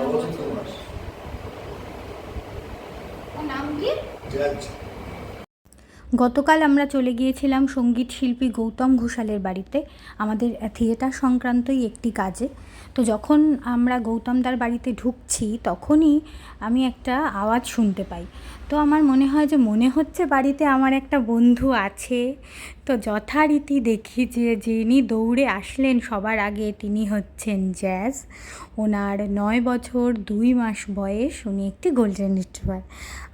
নবজিৎ কুমার নাম কি? জজ গতকাল আমরা চলে গিয়েছিলাম সংগীত শিল্পী গৌতম ঘোষালের বাড়িতে, আমাদের থিয়েটার সংক্রান্তই একটি কাজে। তো যখন আমরা গৌতমদার বাড়িতে ঢুকছি, তখনই আমি একটা আওয়াজ শুনতে পাই। তো আমার মনে হয় যে মনে হচ্ছে বাড়িতে আমার একটা বন্ধু আছে। তো যথারীতি দেখি যে যিনি দৌড়ে আসলেন সবার আগে তিনি হচ্ছেন জ্যাজ। ওনার নয় বছর দুই মাস বয়স, উনি একটি গোল্ডেন রিট্রিভার।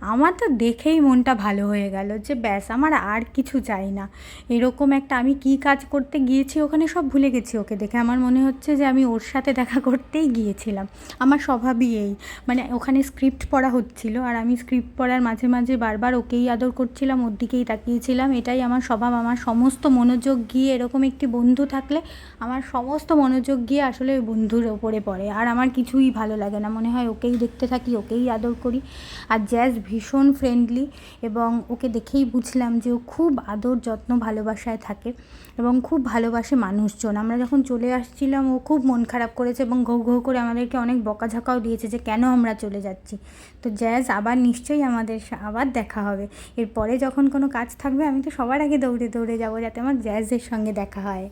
আমার তো দেখেই মনটা ভালো হয়ে গেল যে ব্যাস আমার আর কিছু চাই না। এরকম একটা আমি কী কাজ করতে গিয়েছি ওখানে সব ভুলে গেছি ওকে দেখে। আমার মনে হচ্ছে যে আমি ওর সাথে দেখা করতেই গিয়েছিলাম। আমার স্বভাবই এই। মানে ওখানে স্ক্রিপ্ট পড়া হচ্ছিল আর আমি স্ক্রিপ্ট পড়ার মাঝে মাঝে বারবার ওকেই আদর করছিলাম, ওর দিকেই তাকিয়েছিলাম। এটাই আমার স্বভাব। আমার সমস্ত মনোযোগ গিয়ে এরকম একটি বন্ধু থাকলে আমার সমস্ত মনোযোগ গিয়ে আসলে ওই বন্ধুর ওপরে পড়ে। আর আমার কিছুই ভালো লাগে না। মনে হয় ওকেই দেখতে থাকি, ওকেই আদর করি। আর জ্যাজ ভীষণ ফ্রেন্ডলি এবং ওকে দেখেই বুঝলাম যে ও খুব আদর যত্ন ভালোবাসায় থাকে এবং খুব ভালোবাসে মানুষজন। আমরা যখন চলে আসছিলাম, ও খুব মন খারাপ করেছে এবং ঘো ঘো করে আমাদেরকে অনেক বকাঝকাও দিয়েছে যে কেন আমরা চলে যাচ্ছি। তো জ্যাজ, আবার নিশ্চয়ই আমাদের আবার দেখা হবে। এরপরে যখন কোনো কাজ থাকবে, আমি তো সবার আগে দৌড়ে দৌড়ে যাব যাতে আমার জ্যাজের সঙ্গে দেখা হয়।